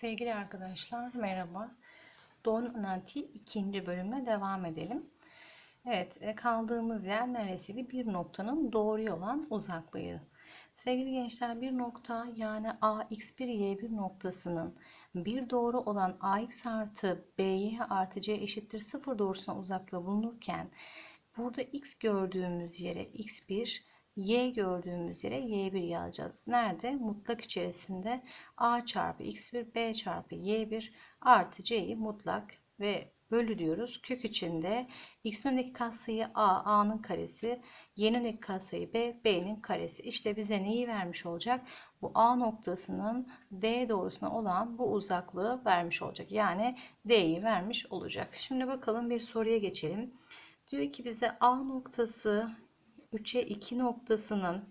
Sevgili arkadaşlar merhaba. Doğru analitik ikinci bölümle devam edelim. Evet e, kaldığımız yer neresiydi? Bir noktanın doğru olan uzaklığı. Sevgili gençler bir nokta yani AX1 Y1 noktasının bir doğru olan AX artı BY artı C eşittir 0 doğrusuna uzaklığı bulunurken burada X gördüğümüz yere X1 y gördüğümüz yere y1 yazacağız. Nerede? Mutlak içerisinde a çarpı x1 b çarpı y1 artı c'yi mutlak ve bölü diyoruz. Kök içinde x'in önündeki katsayı a, a'nın karesi, y'nin önündeki katsayı b, b'nin karesi. İşte bize neyi vermiş olacak? Bu a noktasının d doğrusuna olan bu uzaklığı vermiş olacak. Yani d'yi vermiş olacak. Şimdi bakalım bir soruya geçelim. Diyor ki bize a noktası 3'e 2 noktasının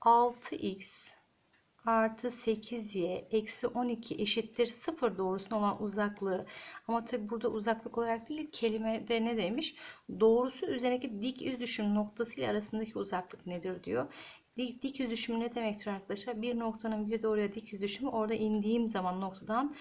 6x artı 8y eksi 12 eşittir 0 doğrusuna olan uzaklığı. Ama tabi burada uzaklık olarak değil kelimede ne demiş? Doğrusu üzerindeki dik yüz düşüm noktası ile arasındaki uzaklık nedir diyor. Dik, dik yüz düşümü ne demektir arkadaşlar? Bir noktanın bir doğruya dik yüz düşümü orada indiğim zaman noktadan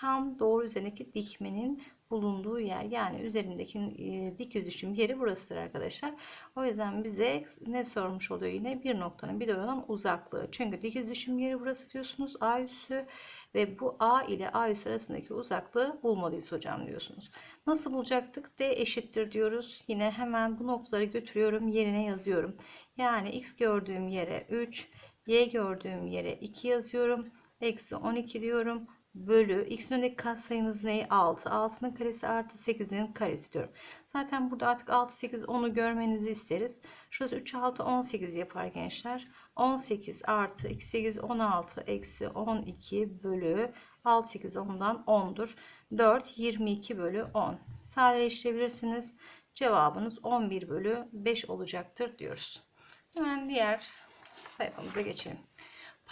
tam doğru üzerindeki dikmenin bulunduğu yer yani üzerindeki e, dik yüz düşüm yeri burasıdır arkadaşlar. O yüzden bize ne sormuş oluyor yine bir noktanın bir doğrudan uzaklığı. Çünkü dik yüz düşüm yeri burası diyorsunuz A üssü ve bu A ile A üssü arasındaki uzaklığı bulmalıyız hocam diyorsunuz. Nasıl bulacaktık? D eşittir diyoruz. Yine hemen bu noktaları götürüyorum yerine yazıyorum. Yani x gördüğüm yere 3, y gördüğüm yere 2 yazıyorum. Eksi 12 diyorum bölü x'in önündeki katsayımız ne? 6. 6'nın karesi artı 8'in karesi diyorum. Zaten burada artık 6, 8, 10'u görmenizi isteriz. Şurası 3, 6, 18 yapar gençler. 18 artı 2, 8, 16 eksi 12 bölü 6, 8, 10'dan 10'dur. 4, 22 bölü 10. Sadeleştirebilirsiniz. Cevabınız 11 bölü 5 olacaktır diyoruz. Hemen diğer sayfamıza geçelim.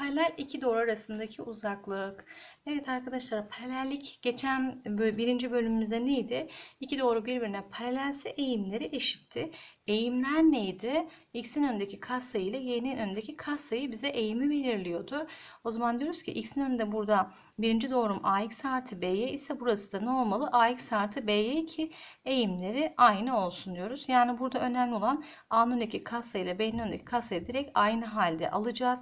Paralel iki doğru arasındaki uzaklık. Evet arkadaşlar paralellik geçen birinci bölümümüzde neydi? İki doğru birbirine paralelse eğimleri eşitti. Eğimler neydi? X'in önündeki katsayı ile Y'nin önündeki katsayı bize eğimi belirliyordu. O zaman diyoruz ki X'in önünde burada birinci doğrum AX artı BY ise burası da ne olmalı? AX artı BY ki eğimleri aynı olsun diyoruz. Yani burada önemli olan A'nın önündeki katsayı ile B'nin önündeki katsayı direkt aynı halde alacağız.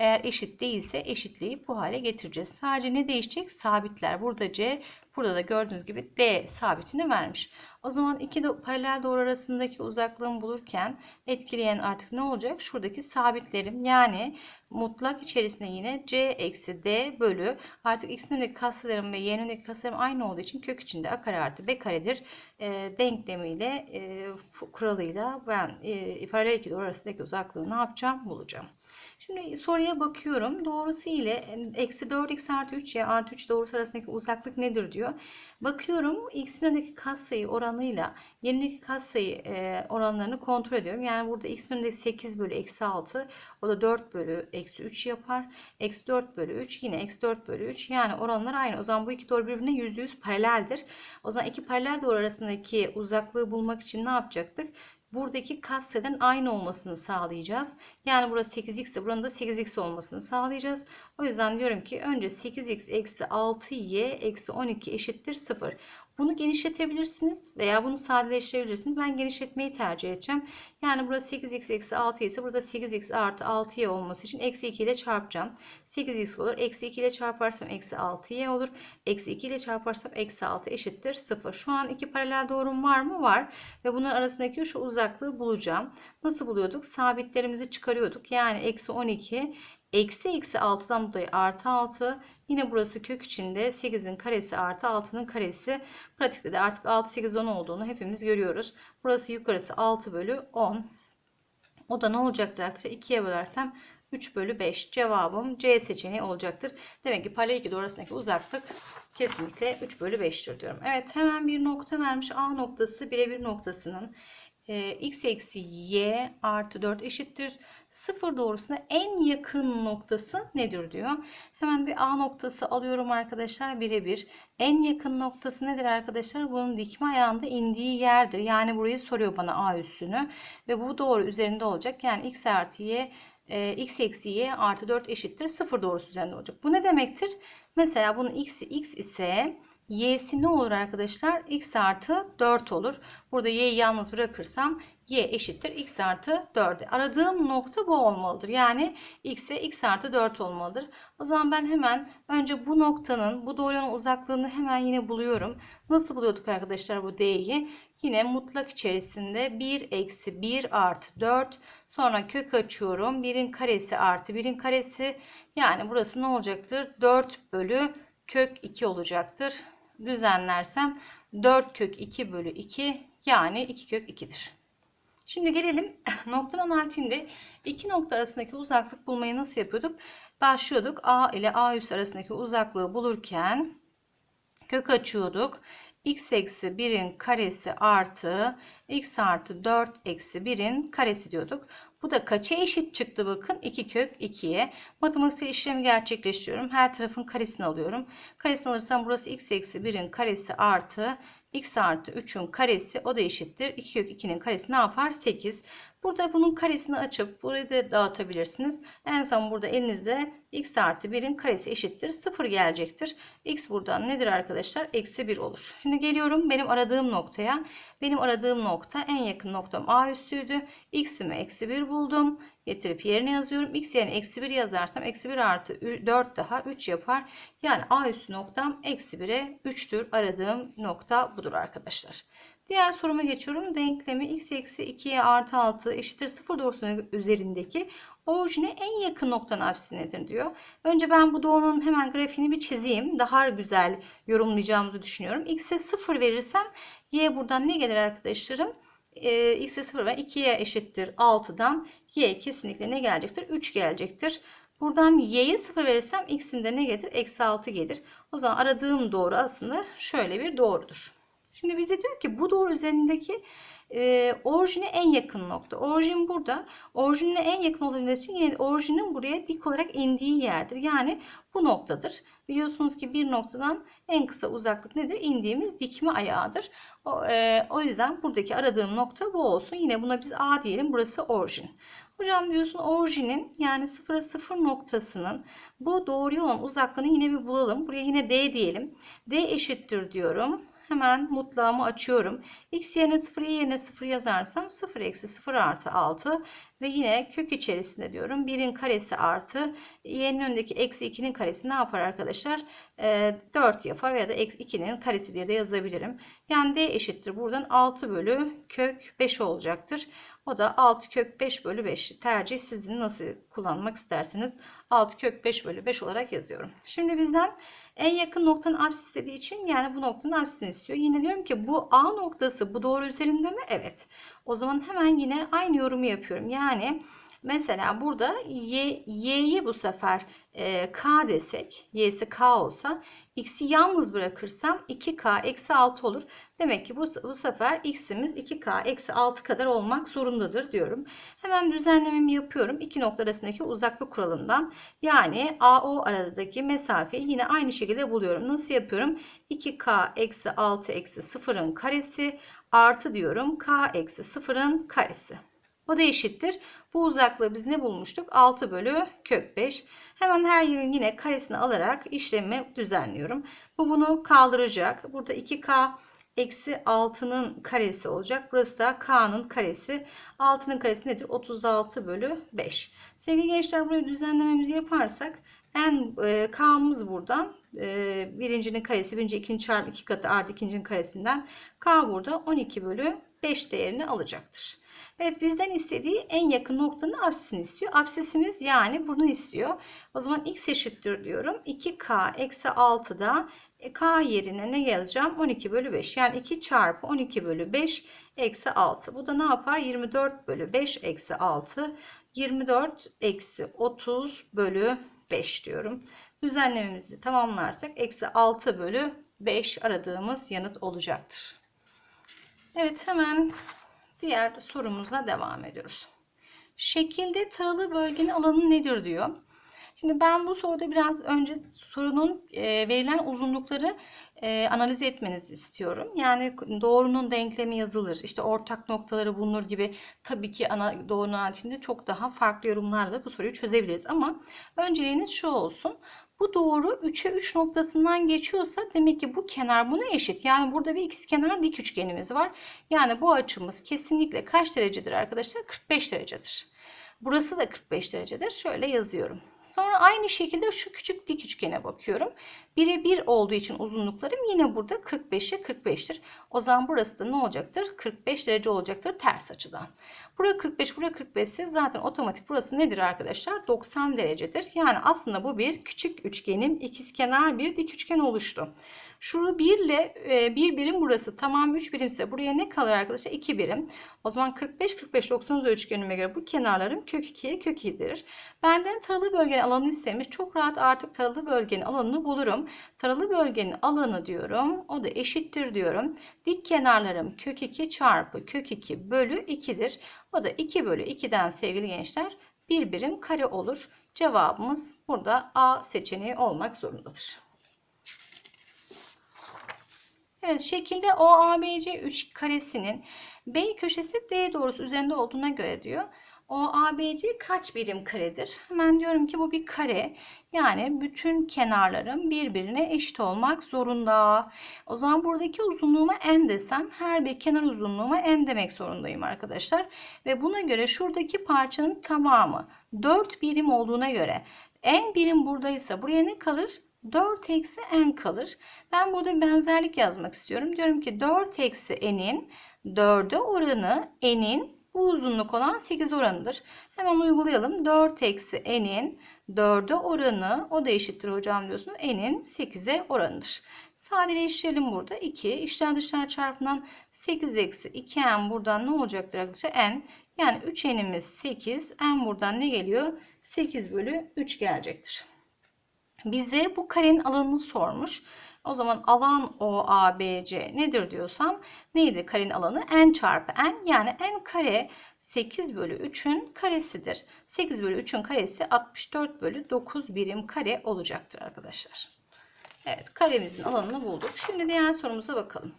Eğer eşit değilse eşitleyip bu hale getireceğiz. Sadece ne değişecek? Sabitler. Burada C, burada da gördüğünüz gibi D sabitini vermiş. O zaman iki de paralel doğru arasındaki uzaklığını bulurken etkileyen artık ne olacak? Şuradaki sabitlerim yani mutlak içerisinde yine C eksi D bölü artık x'in önündeki katsayılarım ve y'nin önündeki katsayılarım aynı olduğu için kök içinde a kare artı b karedir e, denklemiyle e, kuralıyla ben e, paralel iki doğru arasındaki uzaklığı ne yapacağım? Bulacağım. Şimdi soruya bakıyorum. Doğrusu ile eksi 4x artı 3y artı 3 doğrusu arasındaki uzaklık nedir diyor. Bakıyorum x'in önündeki katsayı oranıyla y'nin katsayı e, oranlarını kontrol ediyorum. Yani burada x'in önündeki 8 bölü eksi 6 o da 4 bölü eksi 3 yapar. Eksi 4 bölü 3 yine eksi 4 bölü 3 yani oranlar aynı. O zaman bu iki doğru birbirine %100 paraleldir. O zaman iki paralel doğru arasındaki uzaklığı bulmak için ne yapacaktık? Buradaki katsayıdan aynı olmasını sağlayacağız. Yani burası 8x ise buranın da 8x olmasını sağlayacağız. O yüzden diyorum ki önce 8x eksi 6y eksi 12 eşittir 0. Bunu genişletebilirsiniz veya bunu sadeleştirebilirsiniz. Ben genişletmeyi tercih edeceğim. Yani burası 8x eksi 6 ise burada 8x artı 6y olması için eksi 2 ile çarpacağım. 8x olur. Eksi 2 ile çarparsam eksi 6y olur. Eksi 2 ile çarparsam eksi 6 eşittir 0. Şu an iki paralel doğrum var mı? Var. Ve bunun arasındaki şu uzaklığı bulacağım. Nasıl buluyorduk? Sabitlerimizi çıkarıyorduk. Yani eksi 12 Eksi eksi 6'dan dolayı artı 6. Yine burası kök içinde 8'in karesi artı 6'nın karesi. Pratikte de artık 6, 8, 10 olduğunu hepimiz görüyoruz. Burası yukarısı 6 bölü 10. O da ne olacaktır arkadaşlar? 2'ye bölersem 3 bölü 5. Cevabım C seçeneği olacaktır. Demek ki paralel iki arasındaki uzaklık kesinlikle 3 bölü 5'tir diyorum. Evet hemen bir nokta vermiş. A noktası birebir noktasının e, x eksi y artı 4 eşittir. 0 doğrusuna en yakın noktası nedir diyor. Hemen bir A noktası alıyorum arkadaşlar birebir. En yakın noktası nedir arkadaşlar? Bunun dikme ayağında indiği yerdir. Yani burayı soruyor bana A üssünü. Ve bu doğru üzerinde olacak. Yani x artı y e, x eksi y artı 4 eşittir 0 doğrusu üzerinde olacak. Bu ne demektir? Mesela bunun x'i x ise y'si ne olur arkadaşlar? x artı 4 olur. Burada y'yi yalnız bırakırsam y eşittir x artı 4. Aradığım nokta bu olmalıdır. Yani x'e x artı 4 olmalıdır. O zaman ben hemen önce bu noktanın bu doğrunun uzaklığını hemen yine buluyorum. Nasıl buluyorduk arkadaşlar bu d'yi? Yine mutlak içerisinde 1 eksi 1 artı 4 sonra kök açıyorum. 1'in karesi artı 1'in karesi yani burası ne olacaktır? 4 bölü kök 2 olacaktır. Düzenlersem 4 kök 2 bölü 2 yani 2 kök 2'dir. Şimdi gelelim nokta analitiğinde iki nokta arasındaki uzaklık bulmayı nasıl yapıyorduk? Başlıyorduk A ile A üs arasındaki uzaklığı bulurken kök açıyorduk. X eksi 1'in karesi artı x artı 4 eksi 1'in karesi diyorduk. Bu da kaça eşit çıktı bakın 2 kök 2'ye. Matematiksel işlemi gerçekleştiriyorum. Her tarafın karesini alıyorum. Karesini alırsam burası x eksi 1'in karesi artı x artı 3'ün karesi o da eşittir. 2 kök 2'nin karesi ne yapar? 8. Burada bunun karesini açıp burayı da dağıtabilirsiniz. En son burada elinizde x artı 1'in karesi eşittir. 0 gelecektir. x buradan nedir arkadaşlar? Eksi 1 olur. Şimdi geliyorum benim aradığım noktaya. Benim aradığım nokta en yakın noktam a üssüydü. x'imi eksi 1 buldum. Getirip yerine yazıyorum. x yerine eksi 1 yazarsam eksi 1 artı 4 daha 3 yapar. Yani a üssü noktam eksi 1'e 3'tür. Aradığım nokta budur arkadaşlar. Diğer soruma geçiyorum. Denklemi x eksi 2'ye artı 6 eşittir 0 doğrusunun üzerindeki orijine en yakın noktanın apsisi nedir diyor. Önce ben bu doğrunun hemen grafiğini bir çizeyim. Daha güzel yorumlayacağımızı düşünüyorum. x'e 0 verirsem y buradan ne gelir arkadaşlarım? Ee, x'e 0 ve 2'ye eşittir 6'dan y kesinlikle ne gelecektir? 3 gelecektir. Buradan y'ye 0 verirsem x'in de ne gelir? Eksi 6 gelir. O zaman aradığım doğru aslında şöyle bir doğrudur. Şimdi bize diyor ki bu doğru üzerindeki e, orijine en yakın nokta. Orijin burada. Orijinine en yakın olabilmesi için yani orijinin buraya dik olarak indiği yerdir. Yani bu noktadır. Biliyorsunuz ki bir noktadan en kısa uzaklık nedir? İndiğimiz dikme ayağıdır. O, e, o yüzden buradaki aradığım nokta bu olsun. Yine buna biz A diyelim. Burası orijin. Hocam diyorsun orijinin yani 0'a 0 noktasının bu doğru olan uzaklığını yine bir bulalım. Buraya yine D diyelim. D eşittir diyorum. Hemen mutlağımı açıyorum. X yerine 0, Y yerine 0 yazarsam 0 eksi 0 artı 6 ve yine kök içerisinde diyorum. 1'in karesi artı y'nin önündeki eksi 2'nin karesi ne yapar arkadaşlar? E, 4 yapar ya da eksi 2'nin karesi diye de yazabilirim. Yani D eşittir. Buradan 6 bölü kök 5 olacaktır. O da 6 kök 5 bölü 5 tercih sizin nasıl kullanmak isterseniz 6 kök 5 bölü 5 olarak yazıyorum. Şimdi bizden en yakın noktanın apsis istediği için yani bu noktanın apsisini istiyor. Yine diyorum ki bu A noktası bu doğru üzerinde mi? Evet. O zaman hemen yine aynı yorumu yapıyorum. Yani mesela burada y, y'yi bu sefer e, k desek y'si k olsa x'i yalnız bırakırsam 2k eksi 6 olur. Demek ki bu, bu sefer x'imiz 2k eksi 6 kadar olmak zorundadır diyorum. Hemen düzenlememi yapıyorum. İki nokta arasındaki uzaklık kuralından. Yani AO aradaki mesafeyi yine aynı şekilde buluyorum. Nasıl yapıyorum? 2k eksi 6 eksi 0'ın karesi artı diyorum k eksi 0'ın karesi. O da eşittir. Bu uzaklığı biz ne bulmuştuk? 6 bölü kök 5. Hemen her yerin yine karesini alarak işlemi düzenliyorum. Bu bunu kaldıracak. Burada 2k eksi 6'nın karesi olacak. Burası da k'nın karesi. 6'nın karesi nedir? 36 bölü 5. Sevgili gençler buraya düzenlememizi yaparsak en e, k'mız buradan e, birincinin karesi birinci ikinci çarpı iki katı artı ikincinin karesinden k burada 12 bölü 5 değerini alacaktır. Evet bizden istediği en yakın noktanın absisini istiyor. Absisimiz yani bunu istiyor. O zaman x eşittir diyorum. 2k eksi 6'da e, k yerine ne yazacağım? 12 bölü 5. Yani 2 çarpı 12 bölü 5 eksi 6. Bu da ne yapar? 24 bölü 5 eksi 6. 24 eksi 30 bölü 5 diyorum. Düzenlememizi tamamlarsak eksi 6 bölü 5 aradığımız yanıt olacaktır. Evet hemen diğer sorumuzla devam ediyoruz. Şekilde taralı bölgenin alanı nedir diyor. Şimdi ben bu soruda biraz önce sorunun e, verilen uzunlukları e, analiz etmenizi istiyorum. Yani doğrunun denklemi yazılır, işte ortak noktaları bulunur gibi tabii ki ana doğrunun haricinde çok daha farklı yorumlarla bu soruyu çözebiliriz. Ama önceliğiniz şu olsun. Bu doğru 3'e 3 noktasından geçiyorsa demek ki bu kenar buna eşit. Yani burada bir ikizkenar dik üçgenimiz var. Yani bu açımız kesinlikle kaç derecedir arkadaşlar? 45 derecedir. Burası da 45 derecedir. Şöyle yazıyorum. Sonra aynı şekilde şu küçük dik üçgene bakıyorum. 1'e 1 olduğu için uzunluklarım yine burada 45'e 45'tir. O zaman burası da ne olacaktır? 45 derece olacaktır ters açıdan. Burası 45, burası 45 ise zaten otomatik burası nedir arkadaşlar? 90 derecedir. Yani aslında bu bir küçük üçgenim ikizkenar bir dik üçgen oluştu. Şurada 1 ile 1 birim burası. Tamam 3 birimse buraya ne kalır arkadaşlar? 2 birim. O zaman 45 45 90 üçgenime göre bu kenarlarım kök 2'ye kök 2'dir. Benden taralı bölgenin alanını istemiş. Çok rahat artık taralı bölgenin alanını bulurum. Taralı bölgenin alanı diyorum. O da eşittir diyorum. Dik kenarlarım kök 2 çarpı kök 2 bölü 2'dir. O da 2 bölü 2'den sevgili gençler bir birim kare olur. Cevabımız burada A seçeneği olmak zorundadır. Evet şekilde OABC 3 karesinin B köşesi D doğrusu üzerinde olduğuna göre diyor. OABC kaç birim karedir? Hemen diyorum ki bu bir kare. Yani bütün kenarlarım birbirine eşit olmak zorunda. O zaman buradaki uzunluğuma n desem her bir kenar uzunluğuma n demek zorundayım arkadaşlar. Ve buna göre şuradaki parçanın tamamı 4 birim olduğuna göre n birim buradaysa buraya ne kalır? 4 eksi n kalır. Ben burada benzerlik yazmak istiyorum. Diyorum ki 4 eksi n'in 4'e oranı n'in bu uzunluk olan 8 oranıdır. Hemen uygulayalım. 4 eksi n'in 4'e oranı o da eşittir hocam diyorsun. n'in 8'e oranıdır. Sadeleştirelim burada. 2 işler dışlar çarpımından 8 eksi 2n buradan ne olacaktır arkadaşlar? n. Yani 3n'imiz 8. n buradan ne geliyor? 8 bölü 3 gelecektir. Bize bu karenin alanını sormuş. O zaman alan OABC nedir diyorsam neydi karenin alanı? n çarpı n yani n kare 8 bölü 3'ün karesidir. 8 bölü 3'ün karesi 64 bölü 9 birim kare olacaktır arkadaşlar. Evet karemizin alanını bulduk. Şimdi diğer sorumuza bakalım.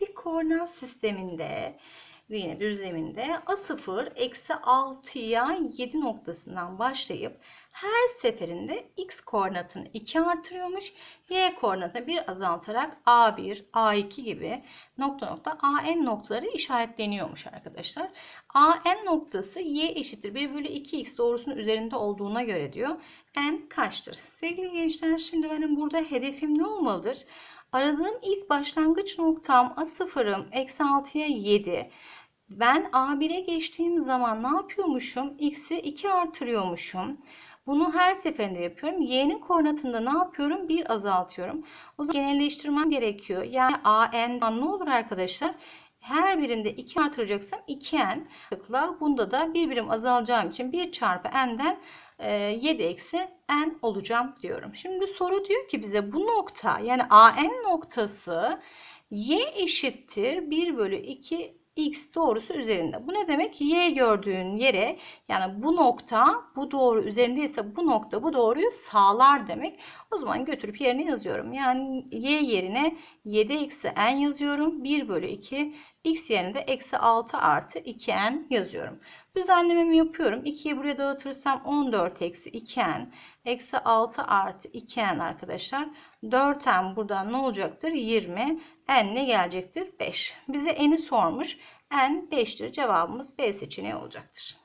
Dik koordinat sisteminde yine düzleminde A0 eksi 6'ya 7 noktasından başlayıp her seferinde x koordinatını 2 artırıyormuş. Y koordinatını 1 azaltarak A1, A2 gibi nokta nokta AN noktaları işaretleniyormuş arkadaşlar. AN noktası y eşittir 1 bölü 2x doğrusunun üzerinde olduğuna göre diyor. N kaçtır? Sevgili gençler şimdi benim burada hedefim ne olmalıdır? Aradığım ilk başlangıç noktam A0'ım eksi 6'ya 7. Ben A1'e geçtiğim zaman ne yapıyormuşum? X'i 2 artırıyormuşum. Bunu her seferinde yapıyorum. Y'nin koordinatında ne yapıyorum? 1 azaltıyorum. O zaman genelleştirmem gerekiyor. Yani AN ne olur arkadaşlar? Her birinde 2 artıracaksam 2n. Bunda da bir birim azalacağım için 1 çarpı n'den 7 e, eksi n olacağım diyorum. Şimdi soru diyor ki bize bu nokta yani AN noktası y eşittir 1 bölü 2 x doğrusu üzerinde. Bu ne demek? Y gördüğün yere yani bu nokta bu doğru üzerindeyse bu nokta bu doğruyu sağlar demek. O zaman götürüp yerine yazıyorum. Yani y yerine 7 eksi n yazıyorum. 1 bölü 2 x yerine de eksi 6 artı 2n yazıyorum. Düzenlememi yapıyorum. 2'yi buraya dağıtırsam 14 eksi 2n eksi 6 artı 2n arkadaşlar. 4n buradan ne olacaktır? 20. n ne gelecektir? 5. Bize n'i sormuş. n 5'tir. Cevabımız B seçeneği olacaktır.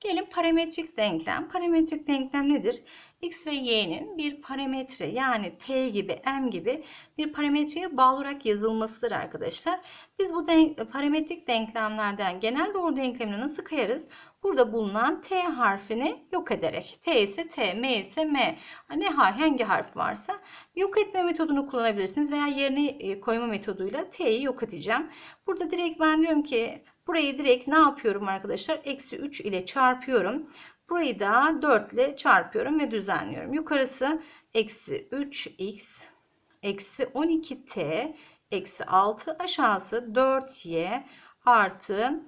Gelin parametrik denklem. Parametrik denklem nedir? X ve Y'nin bir parametre yani T gibi M gibi bir parametreye bağlı olarak yazılmasıdır arkadaşlar. Biz bu denk parametrik denklemlerden genel doğru denklemine nasıl kayarız? Burada bulunan T harfini yok ederek. T ise T, M ise M. Ne hangi harf varsa yok etme metodunu kullanabilirsiniz veya yerine e, koyma metoduyla T'yi yok edeceğim. Burada direkt ben diyorum ki burayı direkt ne yapıyorum arkadaşlar? Eksi 3 ile çarpıyorum. Burayı da 4 ile çarpıyorum ve düzenliyorum. Yukarısı eksi 3x eksi 12t eksi 6 aşağısı 4y artı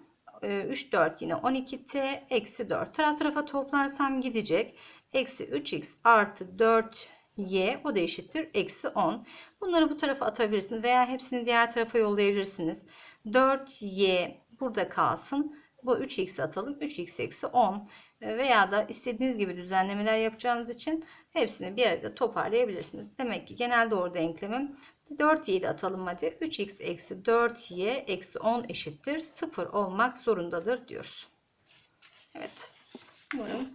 3 4 yine 12t eksi 4 taraf tarafa toplarsam gidecek eksi 3x artı 4y o da eşittir eksi 10. Bunları bu tarafa atabilirsiniz veya hepsini diğer tarafa yollayabilirsiniz. 4y burada kalsın. Bu 3x atalım. 3x eksi 10 veya da istediğiniz gibi düzenlemeler yapacağınız için hepsini bir arada toparlayabilirsiniz. Demek ki genel doğru denklemim 4y'yi de atalım hadi. 3x eksi 4y eksi 10 eşittir 0 olmak zorundadır diyoruz. Evet. Umarım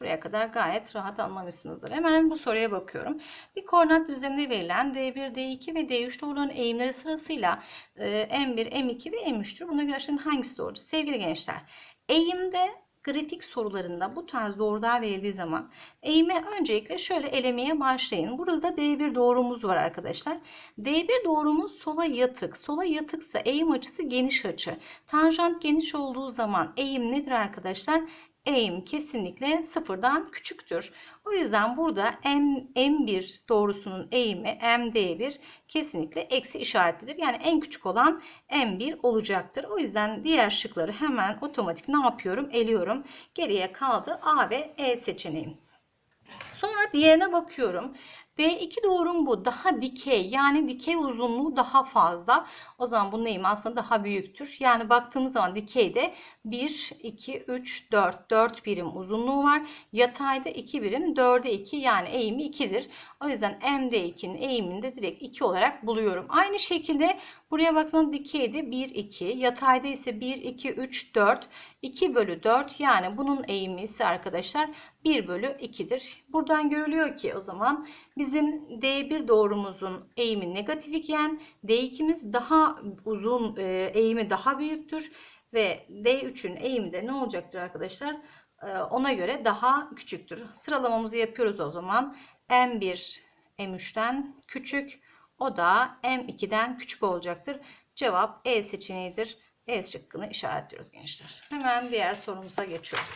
buraya kadar gayet rahat anlamışsınızdır. Hemen bu soruya bakıyorum. Bir koordinat düzleminde verilen D1, D2 ve D3 doğruların eğimleri sırasıyla e, M1, M2 ve M3'tür. Buna göre hangisi doğrudur? Sevgili gençler, eğimde grafik sorularında bu tarz doğrular verildiği zaman eğimi öncelikle şöyle elemeye başlayın. Burada D1 doğrumuz var arkadaşlar. D1 doğrumuz sola yatık. Sola yatıksa eğim açısı geniş açı. Tanjant geniş olduğu zaman eğim nedir arkadaşlar? Eğim kesinlikle sıfırdan küçüktür. O yüzden burada M, M1 doğrusunun eğimi MD1 kesinlikle eksi işaretlidir. Yani en küçük olan M1 olacaktır. O yüzden diğer şıkları hemen otomatik ne yapıyorum? Eliyorum. Geriye kaldı A ve E seçeneğim. Sonra diğerine bakıyorum. D2 doğrum bu. Daha dikey yani dikey uzunluğu daha fazla. O zaman bunun eğimi aslında daha büyüktür. Yani baktığımız zaman dikeyde 1, 2, 3, 4. 4 birim uzunluğu var. Yatayda 2 birim. 4'e 2 yani eğimi 2'dir. O yüzden MD2'nin eğimini de direkt 2 olarak buluyorum. Aynı şekilde buraya baktığınız dikeyde 1, 2. Yatayda ise 1, 2, 3, 4. 2 bölü 4 yani bunun eğimi ise arkadaşlar 1 bölü 2'dir. Buradan görülüyor ki o zaman bizim D1 doğrumuzun eğimi negatif iken D2'miz daha uzun e, eğimi daha büyüktür ve D3'ün eğimi de ne olacaktır arkadaşlar? E, ona göre daha küçüktür. Sıralamamızı yapıyoruz o zaman. M1 M3'ten küçük o da M2'den küçük olacaktır. Cevap E seçeneğidir. E şıkkını işaretliyoruz gençler. Hemen diğer sorumuza geçiyorum.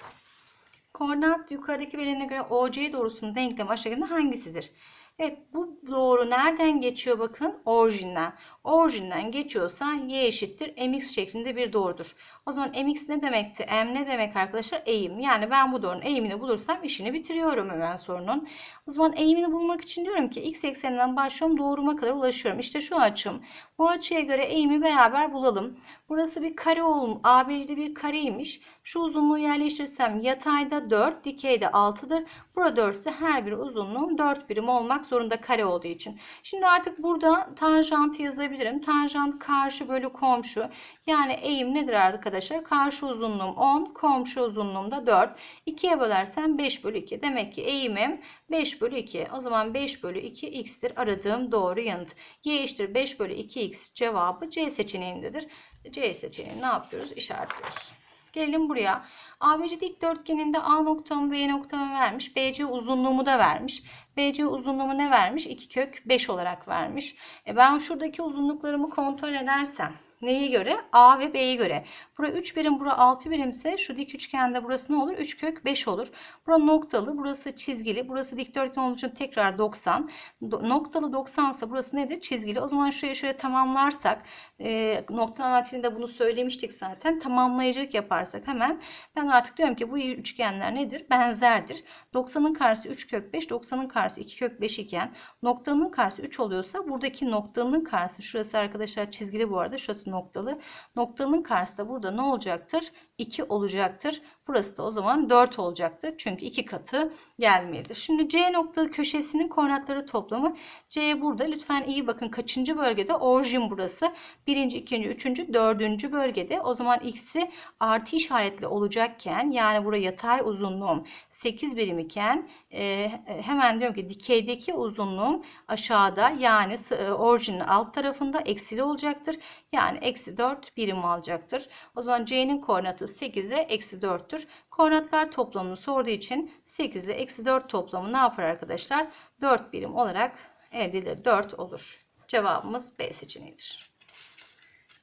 Koordinat yukarıdaki verilene göre OC doğrusunun denklemi aşağıdaki hangisidir? Evet bu doğru nereden geçiyor bakın? Orijinden. Orijinden geçiyorsa y eşittir mx şeklinde bir doğrudur. O zaman mx ne demekti? M ne demek arkadaşlar? Eğim. Yani ben bu doğrunun eğimini bulursam işini bitiriyorum hemen sorunun. O zaman eğimini bulmak için diyorum ki x ekseninden başlıyorum doğruma kadar ulaşıyorum. İşte şu açım. Bu açıya göre eğimi beraber bulalım. Burası bir kare olum. AB'de bir kareymiş. Şu uzunluğu yerleştirirsem yatayda 4, dikeyde 6'dır. Burada 4 ise her bir uzunluğum 4 birim olmak zorunda kare olduğu için. Şimdi artık burada tanjant yazabilirim. Tanjant karşı bölü komşu. Yani eğim nedir arkadaşlar? Karşı uzunluğum 10, komşu uzunluğum da 4. 2'ye bölersem 5 bölü 2. Demek ki eğimim 5 bölü 2. O zaman 5 bölü 2 x'tir aradığım doğru yanıt. Y eşittir 5 bölü 2x cevabı C seçeneğindedir. C seçeneğini ne yapıyoruz? İşaretliyoruz. Gelelim buraya. ABC dikdörtgeninde A noktamı B noktamı vermiş. BC uzunluğumu da vermiş. BC uzunluğumu ne vermiş? 2 kök 5 olarak vermiş. E ben şuradaki uzunluklarımı kontrol edersem Neye göre? A ve B'ye göre. Bura 3 birim, bura 6 birimse şu dik üçgende burası ne olur? 3 kök 5 olur. Bura noktalı, burası çizgili. Burası dikdörtgen olduğu için tekrar 90. Do noktalı 90 ise burası nedir? Çizgili. O zaman şuraya şöyle tamamlarsak e, nokta analizinde bunu söylemiştik zaten. Tamamlayıcılık yaparsak hemen ben artık diyorum ki bu üçgenler nedir? Benzerdir. 90'ın karşısı 3 kök 5, 90'ın karşısı 2 kök 5 iken noktanın karşısı 3 oluyorsa buradaki noktanın karşısı şurası arkadaşlar çizgili bu arada. Şurası noktalı. Noktanın karşısı da burada ne olacaktır? 2 olacaktır. Burası da o zaman 4 olacaktır. Çünkü 2 katı gelmelidir. Şimdi C noktalı köşesinin koordinatları toplamı. C burada. Lütfen iyi bakın kaçıncı bölgede? Orijin burası. Birinci, ikinci, üçüncü, dördüncü bölgede. O zaman x'i artı işaretli olacakken yani buraya yatay uzunluğum 8 birim iken e, hemen diyorum ki dikeydeki uzunluğum aşağıda yani e, orijinin alt tarafında eksili olacaktır. Yani eksi 4 birim alacaktır. O zaman C'nin koordinatı 8'e eksi 4'tür. Koordinatlar toplamını sorduğu için 8 ile eksi 4 toplamı ne yapar arkadaşlar? 4 birim olarak elde edilir. 4 olur. Cevabımız B seçeneğidir.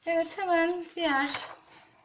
Evet hemen diğer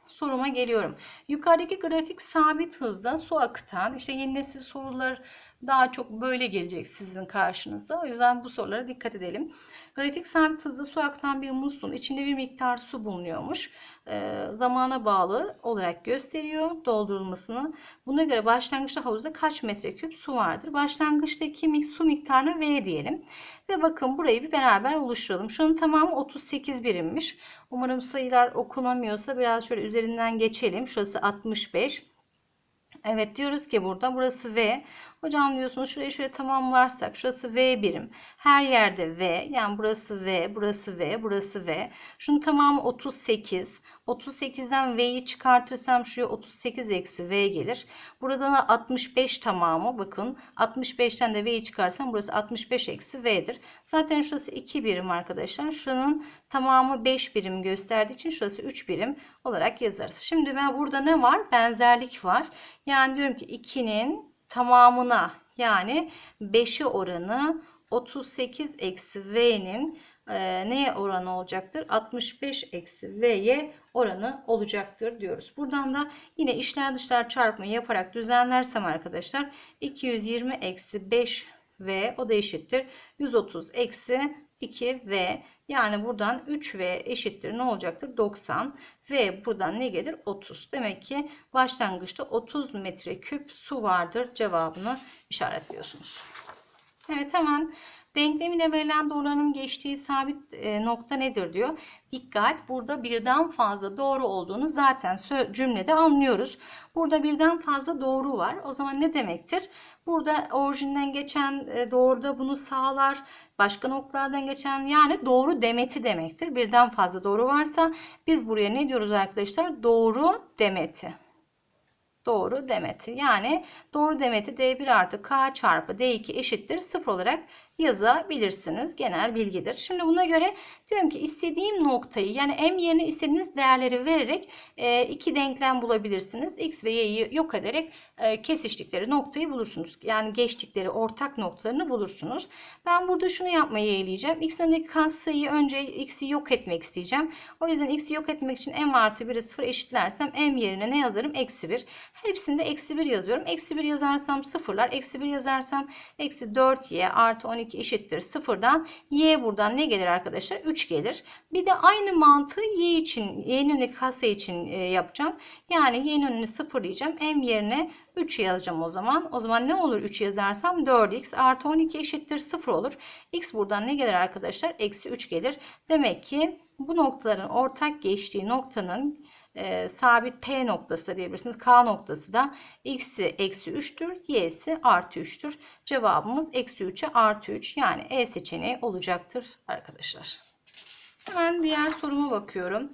soruma geliyorum. Yukarıdaki grafik sabit hızda su akıtan işte yeni nesil sorular daha çok böyle gelecek sizin karşınıza. O yüzden bu sorulara dikkat edelim. Grafik sabit hızlı su aktan bir musluğun içinde bir miktar su bulunuyormuş. Ee, zamana bağlı olarak gösteriyor doldurulmasını. Buna göre başlangıçta havuzda kaç metreküp su vardır? Başlangıçtaki su miktarına V diyelim. Ve bakın burayı bir beraber oluşturalım. Şunun tamamı 38 birimmiş. Umarım sayılar okunamıyorsa biraz şöyle üzerinden geçelim. Şurası 65. Evet diyoruz ki burada burası V. Hocam diyorsunuz şurayı şöyle tamamlarsak şurası V birim. Her yerde V. Yani burası V, burası V, burası V. Şunun tamamı 38. 38'den V'yi çıkartırsam şuraya 38 eksi V gelir. Burada da 65 tamamı bakın. 65'ten de V'yi çıkarsam burası 65 eksi V'dir. Zaten şurası 2 birim arkadaşlar. Şuranın tamamı 5 birim gösterdiği için şurası 3 birim olarak yazarız. Şimdi ben burada ne var? Benzerlik var. Yani diyorum ki 2'nin tamamına yani 5'e oranı 38 eksi V'nin e, neye oranı olacaktır? 65 eksi V'ye oranı olacaktır diyoruz. Buradan da yine işler dışlar çarpımı yaparak düzenlersem arkadaşlar 220 eksi 5 V o da eşittir 130 eksi 2V yani buradan 3V eşittir ne olacaktır? 90 ve buradan ne gelir? 30. Demek ki başlangıçta 30 metreküp su vardır cevabını işaretliyorsunuz. Evet hemen denklemine verilen doğruların geçtiği sabit e, nokta nedir diyor. Dikkat burada birden fazla doğru olduğunu zaten cümlede anlıyoruz. Burada birden fazla doğru var. O zaman ne demektir? Burada orijinden geçen e, doğruda bunu sağlar. Başka noktalardan geçen yani doğru demeti demektir. Birden fazla doğru varsa biz buraya ne diyoruz arkadaşlar? Doğru demeti. Doğru demeti. Yani doğru demeti D1 artı K çarpı D2 eşittir 0 olarak yazabilirsiniz. Genel bilgidir. Şimdi buna göre diyorum ki istediğim noktayı yani m yerine istediğiniz değerleri vererek e, iki denklem bulabilirsiniz. X ve y'yi yok ederek e, kesiştikleri noktayı bulursunuz. Yani geçtikleri ortak noktalarını bulursunuz. Ben burada şunu yapmayı eğileceğim. X önündeki katsayıyı önce x'i yok etmek isteyeceğim. O yüzden x'i yok etmek için m artı 1'i 0 eşitlersem m yerine ne yazarım? Eksi 1. Hepsinde eksi 1 yazıyorum. Eksi 1 yazarsam sıfırlar. Eksi 1 yazarsam eksi 4y artı 12 eşittir sıfırdan. Y buradan ne gelir arkadaşlar? 3 gelir. Bir de aynı mantığı y için, y'nin önündeki katsayı için e, yapacağım. Yani y'nin önünü sıfırlayacağım. m yerine 3 yazacağım o zaman. O zaman ne olur 3 yazarsam 4x artı 12 eşittir 0 olur. x buradan ne gelir arkadaşlar? Eksi 3 gelir. Demek ki bu noktaların ortak geçtiği noktanın e, sabit P noktası da diyebilirsiniz. K noktası da x'i eksi 3'tür. Y'si artı 3'tür. Cevabımız eksi 3'e artı 3 yani E seçeneği olacaktır arkadaşlar. Hemen diğer soruma bakıyorum.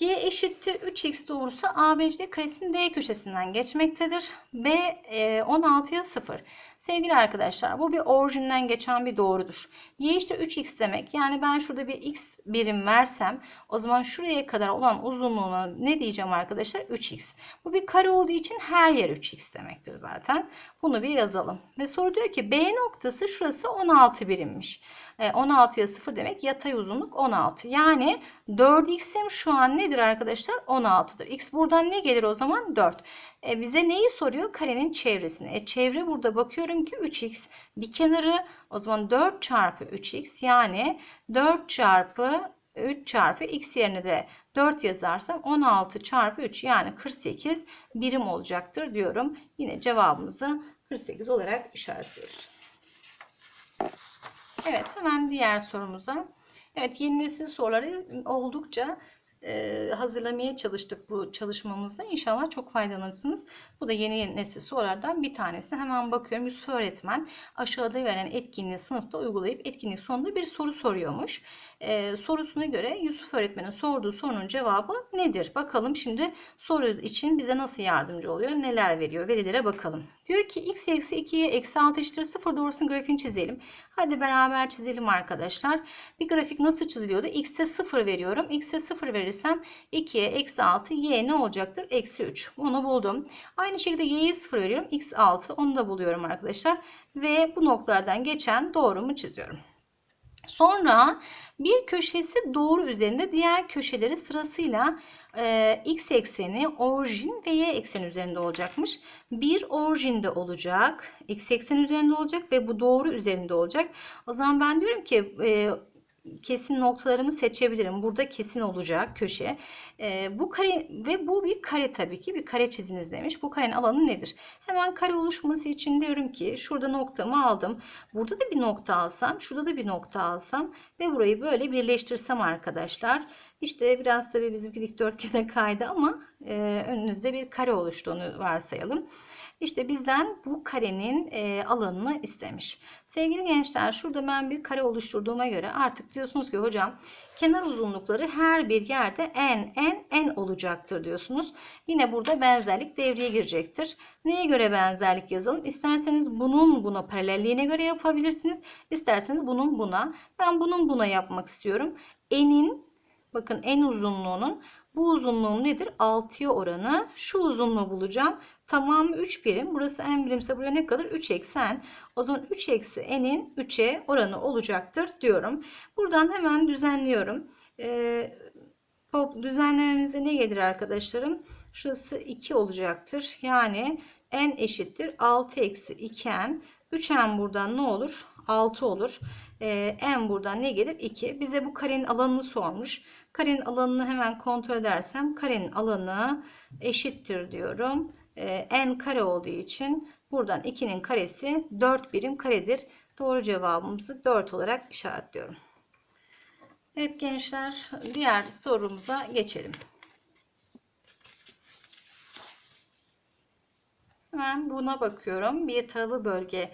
Y eşittir 3x doğrusu ABC karesinin D köşesinden geçmektedir. B e, 16'ya 0. Sevgili arkadaşlar bu bir orijinden geçen bir doğrudur. Y işte 3x demek. Yani ben şurada bir x birim versem o zaman şuraya kadar olan uzunluğuna ne diyeceğim arkadaşlar? 3x. Bu bir kare olduğu için her yer 3x demektir zaten. Bunu bir yazalım. Ve soru diyor ki B noktası şurası 16 birimmiş. 16'ya e, 0 demek yatay uzunluk 16. Yani 4x'im şu an nedir arkadaşlar? 16'dır. X buradan ne gelir o zaman? 4. E bize neyi soruyor? Karenin çevresini. E çevre burada bakıyorum ki 3x. Bir kenarı o zaman 4 çarpı 3x yani 4 çarpı 3 çarpı x yerine de 4 yazarsam 16 çarpı 3 yani 48 birim olacaktır diyorum. Yine cevabımızı 48 olarak işaretliyoruz. Evet hemen diğer sorumuza. Evet yeni nesil soruları oldukça e, hazırlamaya çalıştık bu çalışmamızda. İnşallah çok faydalanırsınız. Bu da yeni nesil sorulardan bir tanesi. Hemen bakıyorum Yusuf öğretmen aşağıda verilen etkinliği sınıfta uygulayıp etkinlik sonunda bir soru soruyormuş. E, sorusuna göre Yusuf öğretmenin sorduğu sorunun cevabı nedir? Bakalım şimdi soru için bize nasıl yardımcı oluyor? Neler veriyor? Verilere bakalım. Diyor ki x eksi 2'ye eksi 6 eşittir 0 doğrusunun grafiğini çizelim. Hadi beraber çizelim arkadaşlar. Bir grafik nasıl çiziliyordu? X'e 0 veriyorum. X'e 0 verirsem 2'ye eksi 6 y ne olacaktır? Eksi 3. Onu buldum. Aynı şekilde y'ye 0 veriyorum. x 6 onu da buluyorum arkadaşlar. Ve bu noktalardan geçen doğrumu çiziyorum. Sonra bir köşesi doğru üzerinde diğer köşeleri sırasıyla e, x ekseni, orijin ve y ekseni üzerinde olacakmış. Bir orijinde olacak, x ekseni üzerinde olacak ve bu doğru üzerinde olacak. O zaman ben diyorum ki e, kesin noktalarımı seçebilirim. Burada kesin olacak köşe. E, bu kare ve bu bir kare tabii ki. Bir kare çiziniz demiş. Bu karenin alanı nedir? Hemen kare oluşması için diyorum ki şurada noktamı aldım. Burada da bir nokta alsam, şurada da bir nokta alsam ve burayı böyle birleştirsem arkadaşlar. İşte biraz tabii bizimki dikdörtgene kaydı ama e, önünüzde bir kare oluştuğunu varsayalım. İşte bizden bu karenin e, alanını istemiş. Sevgili gençler şurada ben bir kare oluşturduğuma göre artık diyorsunuz ki hocam kenar uzunlukları her bir yerde en en en olacaktır diyorsunuz. Yine burada benzerlik devreye girecektir. Neye göre benzerlik yazalım? İsterseniz bunun buna paralelliğine göre yapabilirsiniz. İsterseniz bunun buna. Ben bunun buna yapmak istiyorum. Enin bakın en uzunluğunun bu uzunluğum nedir? 6'ya oranı. Şu uzunluğu bulacağım. Tamamı 3 birim. Burası en birimse buraya ne kalır? 3 eksi n. O zaman 3 eksi n'in 3'e oranı olacaktır diyorum. Buradan hemen düzenliyorum. Ee, düzenlememizde ne gelir arkadaşlarım? Şurası 2 olacaktır. Yani n eşittir 6 eksi 2n. 3n buradan ne olur? 6 olur. Ee, n buradan ne gelir? 2. Bize bu karenin alanını sormuş. Karenin alanını hemen kontrol edersem karenin alanı eşittir diyorum. Ee, n kare olduğu için buradan 2'nin karesi 4 birim karedir. Doğru cevabımızı 4 olarak işaretliyorum. Evet gençler diğer sorumuza geçelim. Hemen buna bakıyorum. Bir taralı bölge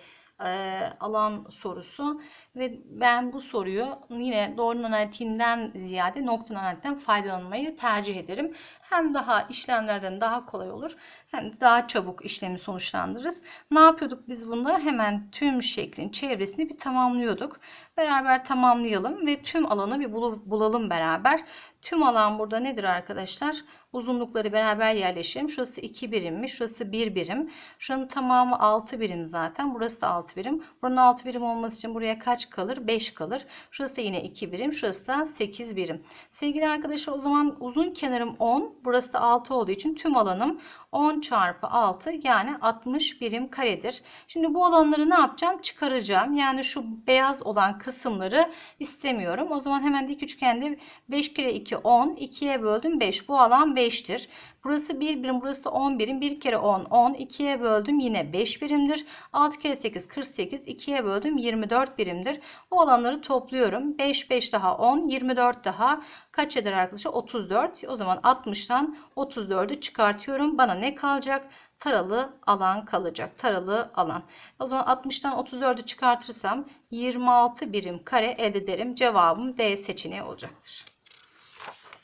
alan sorusu ve ben bu soruyu yine doğru analitiğinden ziyade nokta analitiğinden faydalanmayı tercih ederim. Hem daha işlemlerden daha kolay olur hem de daha çabuk işlemi sonuçlandırırız. Ne yapıyorduk biz bunda? Hemen tüm şeklin çevresini bir tamamlıyorduk. Beraber tamamlayalım ve tüm alanı bir bulalım beraber. Tüm alan burada nedir arkadaşlar? Uzunlukları beraber yerleşelim. Şurası 2 birimmiş. Şurası 1 birim. Şuranın tamamı 6 birim zaten. Burası da 6 birim. Buranın 6 birim olması için buraya kaç kalır? 5 kalır. Şurası da yine 2 birim. Şurası da 8 birim. Sevgili arkadaşlar o zaman uzun kenarım 10. Burası da 6 olduğu için tüm alanım 10 çarpı 6 yani 60 birim karedir. Şimdi bu alanları ne yapacağım? Çıkaracağım. Yani şu beyaz olan kısımları istemiyorum. O zaman hemen dik üçgende 5 kere 2 10. 2'ye böldüm 5. Bu alan 5'tir. Burası 1 birim, burası da 10 birim. 1 kere 10, 10. 2'ye böldüm yine 5 birimdir. 6 kere 8, 48. 2'ye böldüm 24 birimdir. O alanları topluyorum. 5, 5 daha 10, 24 daha kaç eder arkadaşlar? 34. O zaman 60'tan 34'ü çıkartıyorum. Bana ne kalacak? Taralı alan kalacak. Taralı alan. O zaman 60'tan 34'ü çıkartırsam 26 birim kare elde ederim. Cevabım D seçeneği olacaktır.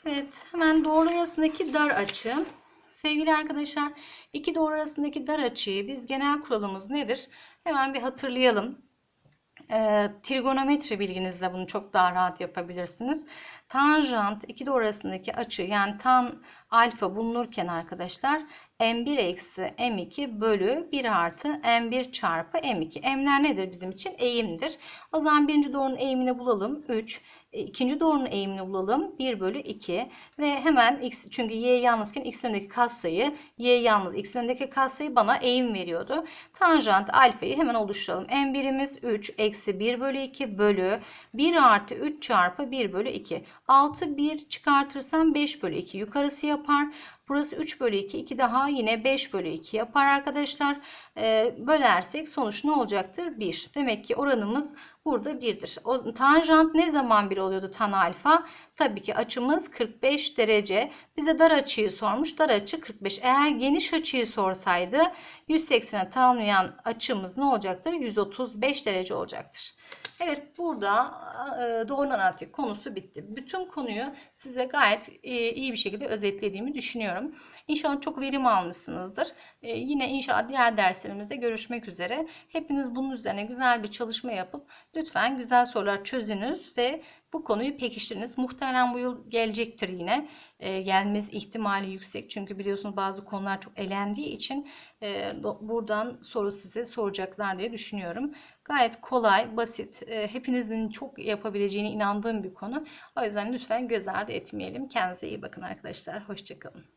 Evet hemen doğru arasındaki dar açı. Sevgili arkadaşlar iki doğru arasındaki dar açıyı biz genel kuralımız nedir? Hemen bir hatırlayalım. E, trigonometri bilginizle bunu çok daha rahat yapabilirsiniz. Tanjant iki doğru arasındaki açı yani tan alfa bulunurken arkadaşlar m1 eksi m2 bölü 1 artı m1 çarpı m2. M'ler nedir bizim için? Eğimdir. O zaman birinci doğrunun eğimini bulalım. 3. E, ikinci doğrunun eğimini bulalım. 1 bölü 2. Ve hemen x çünkü y yalnızken x önündeki katsayı y yalnız x önündeki katsayı bana eğim veriyordu. Tanjant alfayı hemen oluşturalım. M1'imiz 3 eksi 1 bölü 2 bölü 1 artı 3 çarpı 1 bölü 2. 6 1 çıkartırsam 5 bölü 2 yukarısı yapar. Burası 3 bölü 2. 2 daha yine 5 bölü 2 yapar arkadaşlar. E, bölersek sonuç ne olacaktır? 1. Demek ki oranımız burada 1'dir. O, tanjant ne zaman 1 oluyordu tan alfa? Tabii ki açımız 45 derece. Bize dar açıyı sormuş. Dar açı 45. Eğer geniş açıyı sorsaydı 180'e tamamlayan açımız ne olacaktır? 135 derece olacaktır. Evet burada e, doğru analitik konusu bitti. Bütün konuyu size gayet e, iyi bir şekilde özetlediğimi düşünüyorum. İnşallah çok verim almışsınızdır. E, yine inşallah diğer derslerimizde görüşmek üzere. Hepiniz bunun üzerine güzel bir çalışma yapıp Lütfen güzel sorular çözünüz ve bu konuyu pekiştiriniz. Muhtemelen bu yıl gelecektir yine. E, gelmez ihtimali yüksek. Çünkü biliyorsunuz bazı konular çok elendiği için e, buradan soru size soracaklar diye düşünüyorum. Gayet kolay, basit, e, hepinizin çok yapabileceğine inandığım bir konu. O yüzden lütfen göz ardı etmeyelim. Kendinize iyi bakın arkadaşlar. Hoşçakalın.